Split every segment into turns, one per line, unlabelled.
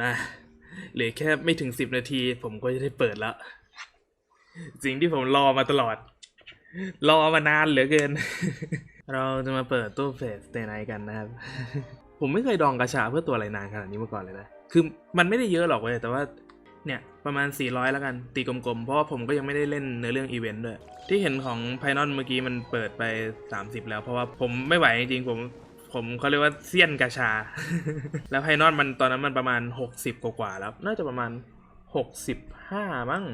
มาเหลือแค่ไม่ถึงสิบนาที ผมก็จะได้เปิดแล้ว สิ่งที่ผมรอมาตลอด รอมานานเหลือเกิน เราจะมาเปิดตู้เฟสเตไนกันนะครับ ผมไม่เคยดองกระชาเพื่อตัวอะไรนานขนาดนี้มาก่อนเลยนะ คือมันไม่ได้เยอะหรอกเว้ยแต่ว่าเนี่ยประมาณ 400 แล้วกัน ตีกลมๆ เพราะว่าผมก็ยังไม่ได้เล่นเนื้อเรื่องอีเวนต์ด้วย ที่เห็นของไพนอลเมื่อกี้มันเปิดไป 30 แล้ว เพราะว่าผมไม่ไหวจริงๆผม ผมเขาเรียกว่าเซียนกาชา แล้วไพนอลมันตอนนั้นมันประมาณ 60 กว่าๆแล้ว น่าจะประมาณ 65มั้ง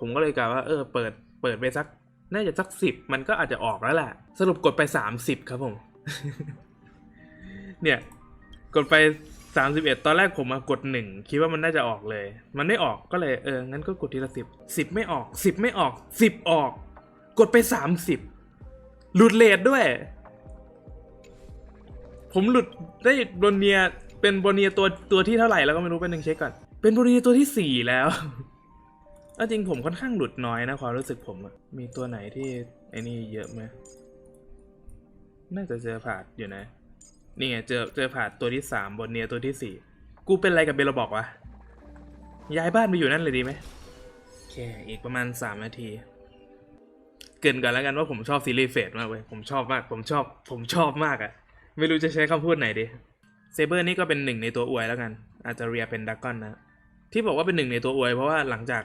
ผมก็เลยกะว่าเออเปิดเปิดไปสัก น่าจะสักสิบมันก็อาจจะออกแล้วแหละ สรุปกดไป 30 ครับผม เนี่ย กดไป 31 ตอนแรกผมมากด 1 คิดว่ามันน่าจะออกเลย มันไม่ออกก็เลยเอองั้นก็กดทีละสิบสิบไม่ออกสิบไม่ออกสิบออก กดไป 30หลุดเลทด้วย ผมหลุดได้โบเนียเป็นโบเนียตัวตัวที่เท่าไหร่แล้วก็ไม่รู้เป็นหนึ่งเช็คก่อน เป็นโบเนียตัวที่สี่แล้วเอาจริงผมค่อนข้างหลุดน้อยนะความรู้สึกผมอะมีตัวไหนที่ไอ้นี่เยอะไหมน่าจะเจอผาดอยู่นะ นี่ไงเจอเจอผาดตัวที่สามบนเนียตัวที่สี่กูเป็นอะไรกับเบลบอกวะ ย้ายบ้านไปอยู่นั่นเลยดีไหมโอเคอีกประมาณสามนาที เกินกันแล้วกันว่าผมชอบซีรีส์เฟดมากเว้ย ผมชอบมาก ผมชอบ ผมชอบมากอะ ไม่รู้จะใช้คำพูดไหนดีเซเบอร์นี่ก็เป็นหนึ่งในตัวอวยแล้วกัน อาจจะเรียเป็นดักกอนนะ ที่บอกว่าเป็นหนึ่งในตัวอวยเพราะว่าหลังจาก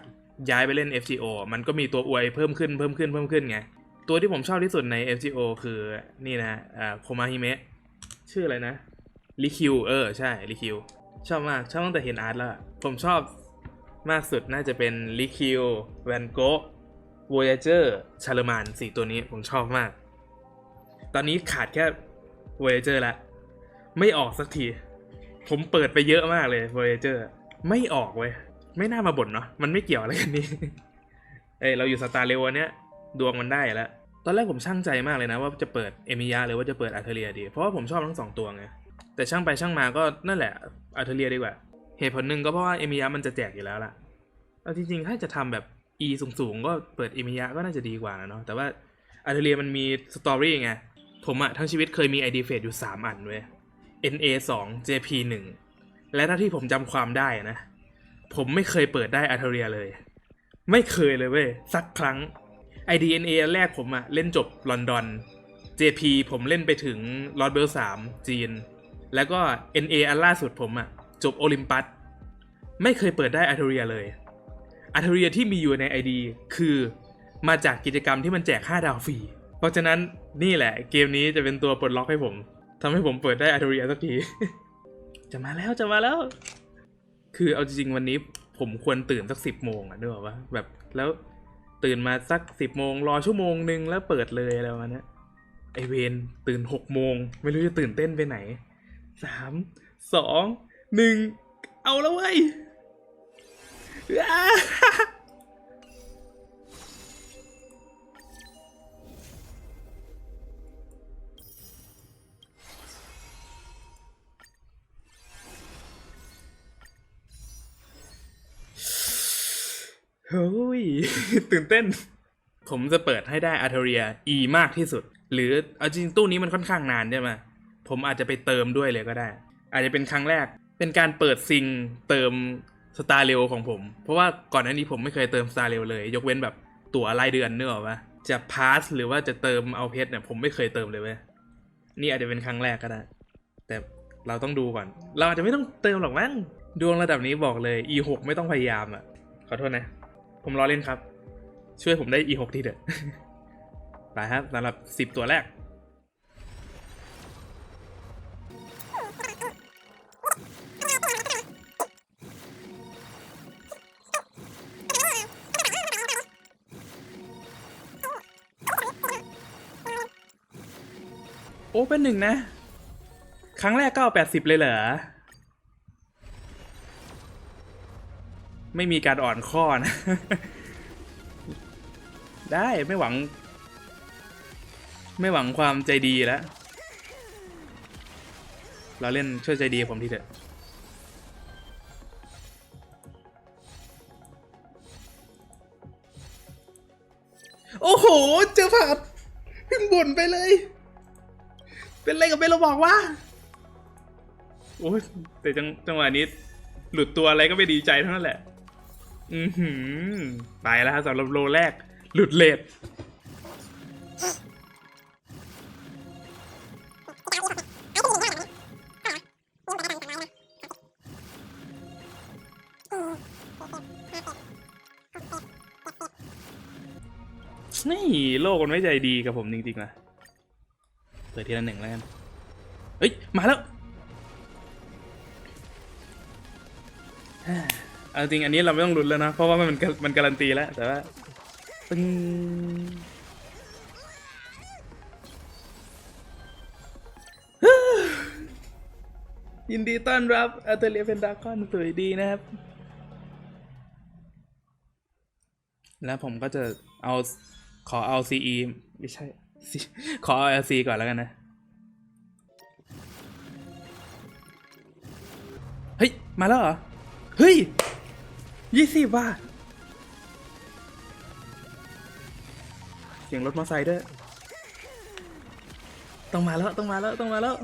ย้ายไปเล่น FGO มันก็มีตัวอวยเพิ่มขึ้นเพิ่มขึ้นเพิ่มขึ้นไง ตัวที่ผมชอบที่สุดใน FGO คือนี่นะอ่าโคมาฮิเมะชื่ออะไรนะลิคิวเออใช่ลิคิวชอบมากชอบตั้งแต่เห็นอาร์ตแล้ว ผมชอบมากสุดน่าจะเป็นลิคิวแวนโกะวอยเจอร์ชาลมานสี่ตัวนี้ผมชอบมาก ตอนนี้ขาดแค่ วอยเจอร์ละไม่ออกสักที ผมเปิดไปเยอะมากเลย Voyager ไม่ออกเว้ยไม่น่ามาบ่นเนาะมันไม่เกี่ยวอะไรกันนี่เอ้ยเราอยู่สตาร์เลวเนี้ยดวงมันได้แล้วตอนแรกผมช่างใจมากเลยนะ ว่าจะเปิดเอมิยาหรือว่าจะเปิดอาร์เทเรียดี เพราะว่าผมชอบทั้งสองตัวไงแต่ช่างไปช่างมาก็นั่นแหละอาร์เทเรียดีกว่า เหตุผลหนึ่งก็เพราะว่าเอมิยามันจะแจกอยู่แล้วล่ะเอาจริงๆถ้าจะทำแบบ E สูงๆก็เปิดเอมิยาก็น่าจะดีกว่านะเนาะแต่ว่าอาร์เทเรียมันมีสตอรี่ไง ผมอะทั้งชีวิตเคยมี ID เฟสอยู่ 3 อันเว้ย NA 2 JP 1และถ้าที่ผมจำความได้นะ ผมไม่เคยเปิดได้อาร์เทเรียเลย ไม่เคยเลยเว้ย สักครั้ง IDNA อันแรกผมอะเล่นจบลอนดอน JP ผมเล่นไปถึงลอสเบล3จีน แล้วก็ NA อันล่าสุดผมอะจบโอลิมปัสไม่เคยเปิดได้อาร์เทเรียเลยอาร์เทเรียที่มีอยู่ใน ID คือมาจากกิจกรรมที่มันแจก5ดาวฟรี เพราะฉะนั้นนี่แหละเกมนี้จะเป็นตัวปลดล็อกให้ผมทำให้ผมเปิดได้อาร์เทเรียสักที จะมาแล้วจะมาแล้ว คือเอาจริงๆวันนี้ผมควรตื่นสักสิบโมงอะนึกออกปะแบบแล้วตื่นมาสักสิบโมงรอชั่วโมงหนึ่งแล้วเปิดเลยอะไรประมาณเนี้ยไอเวนตื่นหกโมง ไม่รู้จะตื่นเต้นไปไหนสามสองหนึ่งเอาแล้วเว้ย อุ้ย ตื่นเต้น ผมจะเปิดให้ได้อาร์เทเรีย E มากที่สุด หรือเอาจริงตู้นี้มันค่อนข้างนานใช่ไหมผมอาจจะไปเติมด้วยเลยก็ได้ อาจจะเป็นครั้งแรก เป็นการเปิดซิงเติมสตาร์เรลของผม เพราะว่าก่อนหน้านี้ผมไม่เคยเติมสตาร์เรลเลย ยกเว้นแบบตั๋วรายเดือนเนกอะปะจะพาสหรือว่าจะเติมเอาเพชรเนี่ยผมไม่เคยเติมเลยเว้ยนี่อาจจะเป็นครั้งแรกก็ได้ แต่เราต้องดูก่อน เราอาจจะไม่ต้องเติมหรอกมั้งดวงระดับนี้บอกเลย E6 ไม่ต้องพยายามอะขอโทษนะ ผมรอเล่นครับ ช่วยผมได้ E6 ทีเถอะไปครับสำหรับ10ตัวแรก โอ้เป็นหนึ่งนะ ครั้งแรกก็เอาแปดสิบเลยเหรอ ไม่มีการอ่อนข้อนะ ได้ไม่หวัง ไม่หวังความใจดีแล้วเราเล่นช่วยใจดีผมทีเถอะโอ้โห เจอผัดเพิ่งบ่นไปเลย เป็นอะไรกับเบลเราบอกว่า โอ้ยแต่จังจังหวะนี้ หลุดตัวอะไรก็ไม่ดีใจเท่านั้นแหละ อือหือไปแล้วครับสำหรับโลแรก หลุดเลทนี่โลกมันไม่ใจดีกับผมจริงๆนะเปิดทีละหนึ่งแล้วกันเฮ้ย มาแล้ว เอาจริงอันนี้เราไม่ต้องลุ้นแล้วนะ เพราะว่ามันมันการันตีแล้ว แต่ว่าปึ้งยินดีต้อนรับอัลเทเลียเป็นดากอนสวยดีนะครับ แล้วผมก็จะเอาขอเอา CE ไม่ใช่ ขอเอา LC ก่อนแล้วกันนะ เฮ้ย มาแล้วเหรอ เฮ้ย ยี่สิบว่ะเสียงรถมอเตอร์ไซค์ด้วย ต้องมาแล้ว ต้องมาแล้ว ต้องมาแล้ว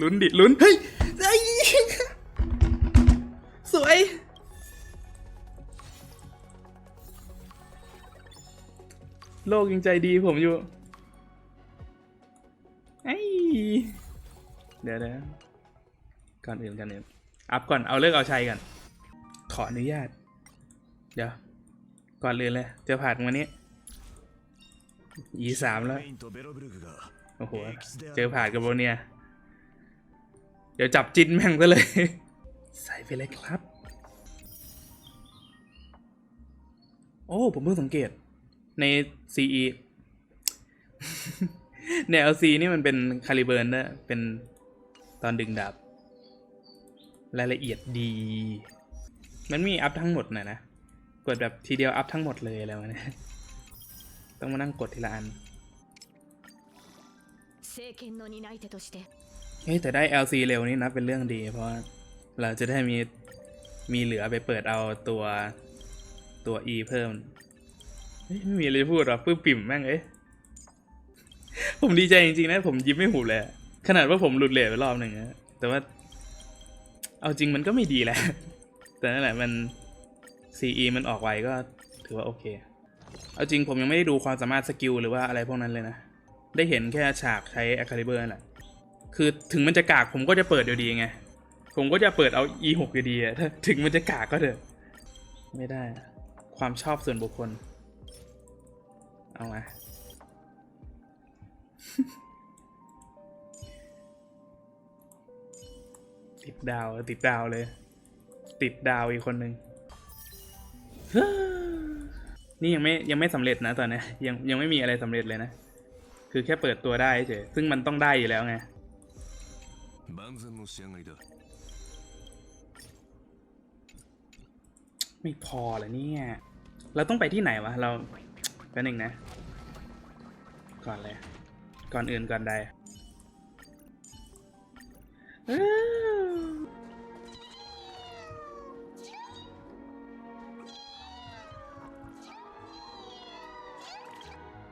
ลุ้นดิ ลุ้น เฮ้ย โลกยังใจดีผมอยู่ไอเดี๋ยวนะก่อนอื่นกันเนี่ยอัพก่อนเอาเลิกเอาชัยก่อนขออนุญาต เดี๋ยว ก่อนเลยเลยเจอผ่านวันนี้อีสามแล้ว โอ้โห เจอผ่านกับโบเนีย เดี๋ยวจับจินแม่งซะเลย ใส่ไปเลยครับ โอ้ ผมเพิ่งสังเกต ใน CE ใน LC นี่มันเป็นคาลิเบิร์นนะเป็นตอนดึงดาบรายละเอียดดี มันมีอัพทั้งหมดนะนะ กดแบบทีเดียวอัพทั้งหมดเลยแล้วนะต้องมานั่งกดทีละอันเฮ้แต่ได้ LC เร็วนี่นะเป็นเรื่องดี เพราะเราจะได้มีมีเหลือไปเปิดเอาตัวตัว E เพิ่ม ไม่มีอะไรพูดหรอปื้มปิ่มแม่งเอ้ยผมดีใจจริงๆนะ ผมยิ้มไม่หุบเลยขนาดว่าผมหลุดเลทไปรอบหนึ่งนะแต่ว่า เอาจริงมันก็ไม่ดีแหละ แต่นั่นแหละมัน CE มันออกไวก็ถือว่าโอเค เอาจริงผมยังไม่ได้ดูความสามารถสกิลหรือว่าอะไรพวกนั้นเลยนะ ได้เห็นแค่ฉากใช้ a c a l i b u r นั่นแหละ คือถึงมันจะกากผมก็จะเปิดอยู่ดีไง ผมก็จะเปิดเอา e 6 อยู่ดีอะถ้าถึงมันจะกากก็เถอะ ไม่ได้ ความชอบส่วนบุคคล เอามา ติดดาวติดดาวเลย ติดดาวอีกคนหนึ่งนี่ยังไม่ยังไม่สำเร็จนะตอนนี้ยังยังไม่มีอะไรสำเร็จเลยนะ คือแค่เปิดตัวได้เฉยซึ่งมันต้องได้อยู่แล้วไงไม่พอเลยเนี่ย เราต้องไปที่ไหนวะ เรา แป๊บนึงนะ ก่อนเลย ก่อนอื่นก่อนใด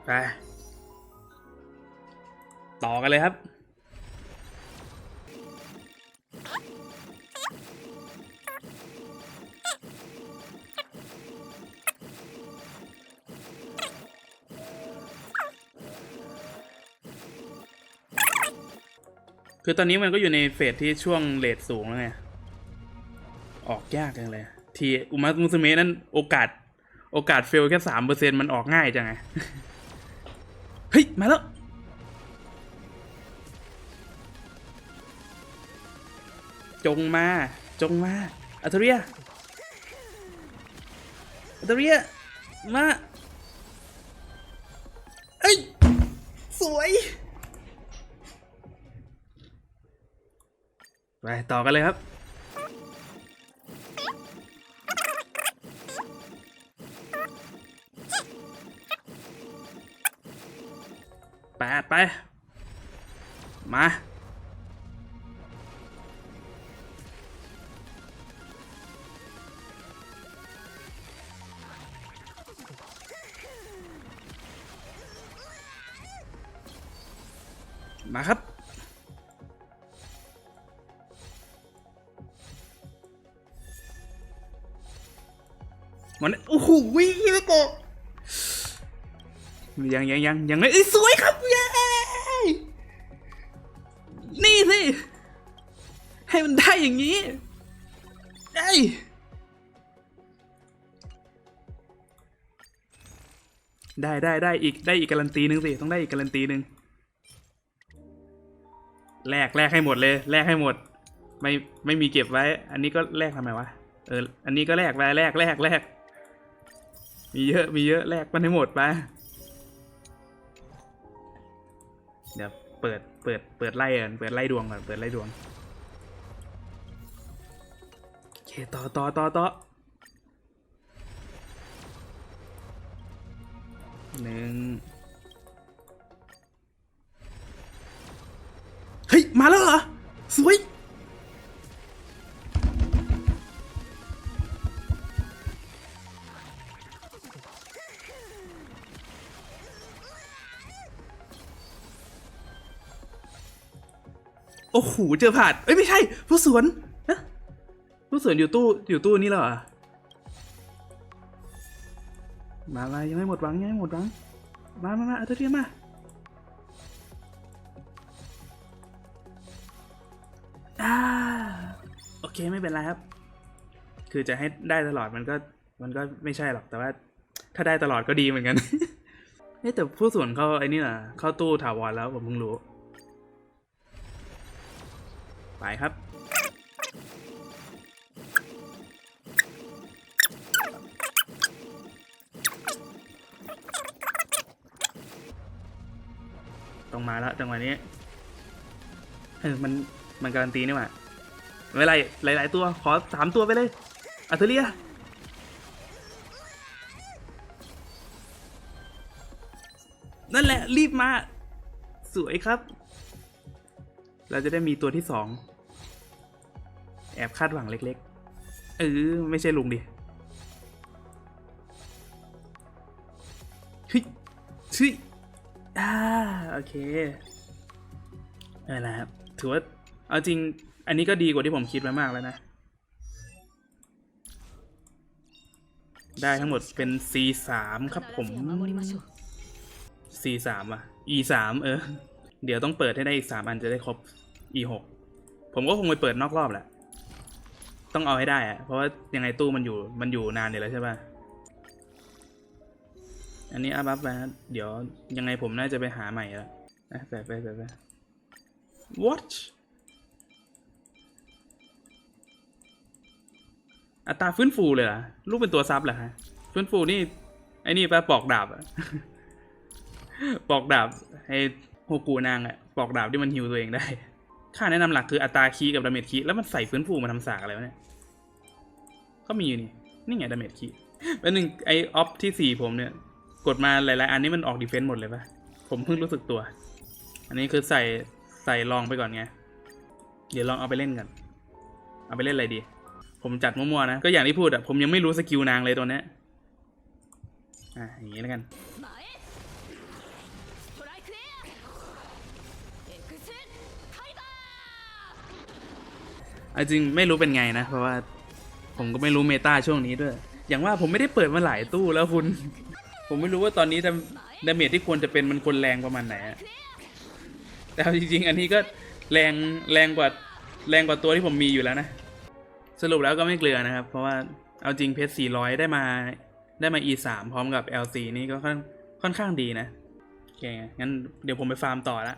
ไป ต่อกันเลยครับ คือตอนนี้มันก็อยู่ในเฟสที่ช่วงเลทสูงแล้วไง ออกยากจังเลย ทีอุมามุสเมะนั้นโอกาส โอกาสเฟลแค่สามเปอร์เซ็นมันออกง่ายจังไง เฮ้ย มาแล้ว จงมา จงมาอัตเรียอัตเรีย มา เอ้ย สวย ไปต่อกันเลยครับ แปดไป มา กะยังยังยังยังไม่เอ้ยสวยครับเย้นี่สิ ให้มันได้อย่างนี้ไอ้ได้ได้ได้อีกได้อีกการันตีหนึ่งสิ ต้องได้อีกการันตีหนึ่งแลกแลกให้หมดเลยแลกให้หมด ไม่ไม่มีเก็บไว้ อันนี้ก็แลกทำไมวะเอออันนี้ก็แลกไปแลกแลกแลก มีเยอะ มีเยอะ แลกมันให้หมดไป เดี๋ยวเปิด เปิด เปิดไล่ก่อนเปิดไล่ดวงก่อน เปิดไล่ดวงโอเคต่อต่อต่อต่อหนึ่งเฮ้ย มาแล้วเหรอ สวย โอ้โหเจอผ่านเอ้ยไม่ใช่ ผู้สวนนะผู้สวนอยู่ตู้อยู่ตู้นี้แล้วเหรอมามายังไม่หมดหวังยังไม่หมดหวังมามามาเอาเธอเรียมาอ่าโอเคไม่เป็นไรครับ คือจะให้ได้ตลอดมันก็มันก็ไม่ใช่หรอกแต่ว่า ถ้าได้ตลอดก็ดีเหมือนกันเฮ้แต่ผู้ส่วนเขาไอ้นี่น่ะเข้าตู้ถาวรแล้วผมเพิ่งรู้ ไปครับ ต้องมาแล้วจังหวะนี้เออมันมันการันตีนี่หว่าไม่ไรหลาย ๆ ตัวขอสามตัวไปเลยอัเทเลียนั่นแหละรีบมา สวยครับ เราจะได้มีตัวที่สองแอบคาดหวังเล็กๆ เออไม่ใช่ลุงดิฮึฮึอ่าโอเคนั่นและครับถือว่าเอาจริงอันนี้ก็ดีกว่าที่ผมคิดไว้มากแล้วนะ ได้ทั้งหมดเป็น C3 ครับผม C3 อะ E3 เออ เดี๋ยวต้องเปิดให้ได้อีกสามอันจะได้ครบ E หกผมก็คงไปเปิดนอกรอบแหละ ต้องเอาให้ได้อะเพราะว่ายังไงตู้มันอยู่มันอยู่นานอยู่แล้วใช่ป่ะ อันนี้อัพอัพไปเดี๋ยวยังไงผมน่าจะไปหาใหม่แล้วนะไปไปไปไป watch อัตราฟื้นฟูเลยเหรอลูกเป็นตัวซับเหรอฮะ ฟื้นฟูนี่ไอ้นี่ปะปอกดาบอะปอกดาบให้ โฮกูนางอะปอกดาบที่มันฮิวตัวเองได้ ค่าแนะนำหลักคืออัตราคีกับดาเมจคีแล้วมันใส่ฟื้นฟูมาทำสากอะไรวะเนี่ยก็มีอยู่นี่ นี่ไงดาเมจคีเป็นหนึ่งไอออฟที่สี่ผมเนี่ย กดมาหลายๆ อันนี้มันออกดีเฟนต์หมดเลยปะผมเพิ่งรู้สึกตัว อันนี้คือใส่ใส่ลองไปก่อนไง เดี๋ยวลองเอาไปเล่นกัน เอาไปเล่นอะไรดี ผมจัดมั่วๆนะ ก็อย่างที่พูดอะผมยังไม่รู้สกิลนางเลยตัวเนี้ยอะอย่างนี้แล้วกัน จริงไม่รู้เป็นไงนะ เพราะว่า ผมก็ไม่รู้เมตาช่วงนี้ด้วย อย่างว่าผมไม่ได้เปิดมาหลายตู้แล้วคุณ ผมไม่รู้ว่าตอนนี้ดาดเมจที่ควรจะเป็นมันควรแรงประมาณไหนแต่จริงๆ อันนี้ก็แรงแรงกว่าแรงกว่าตัวที่ผมมีอยู่แล้วนะ สรุปแล้วก็ไม่เกลือนะครับ เพราะว่าเอาจริงเพชร400 ได้มาได้มา E 3 พร้อมกับ LC นี่ก็ค่อนค่อนข้างดีนะโอเคงั้นเดี๋ยวผมไปฟาร์มต่อละ